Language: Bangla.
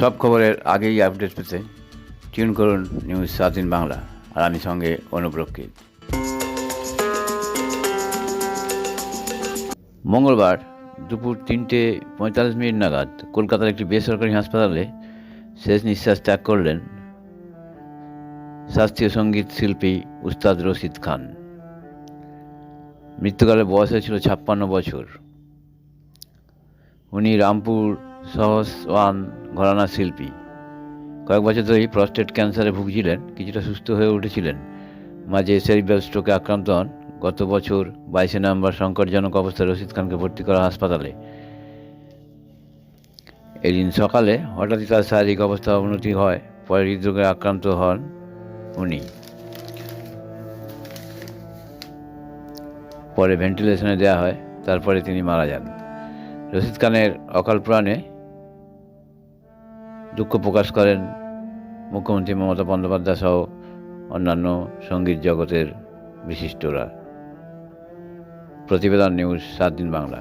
সব খবরের আগেই আপডেট পেতে টিউন করুন নিউজ স্বাধীন বাংলা আর আমি সঙ্গে অনুপ্রক্ষিত মঙ্গলবার দুপুর তিনটে পঁয়তাল্লিশ মিনিট নাগাদ কলকাতার একটি বেসরকারি হাসপাতালে শেষ নিঃশ্বাস ত্যাগ করলেন শাস্ত্রীয় সংগীত শিল্পী উস্তাদ রশিদ খান। মৃত্যুকালে বয়স হয়েছিল ছাপ্পান্ন বছর। উনি রামপুর সহসওয়ান ঘরানা শিল্পী। কয়েক বছর ধরেই প্রস্টেট ক্যান্সারে ভুগছিলেন, কিছুটা সুস্থ হয়ে উঠেছিলেন। মাঝে সেরিব্রাল স্ট্রোকে আক্রান্ত হন। গত বছর বাইশে নভেম্বর সংকটজনক অবস্থায় রশিদ খানকে ভর্তি করা হাসপাতালে। এদিন সকালে হঠাৎই তার শারীরিক অবস্থা অবনতি হয়। পরে হৃদরোগে আক্রান্ত হন উনি। পরে ভেন্টিলেশনে দেওয়া হয়। তারপরে তিনি মারা যান। রশিদ খানের অকাল প্রাণে দুঃখ প্রকাশ করেন মুখ্যমন্ত্রী মমতা বন্দ্যোপাধ্যায় সহ অন্যান্য সংগীত জগতের বিশিষ্টরা। প্রতিবেদন নিউজ সাত দিন বাংলা।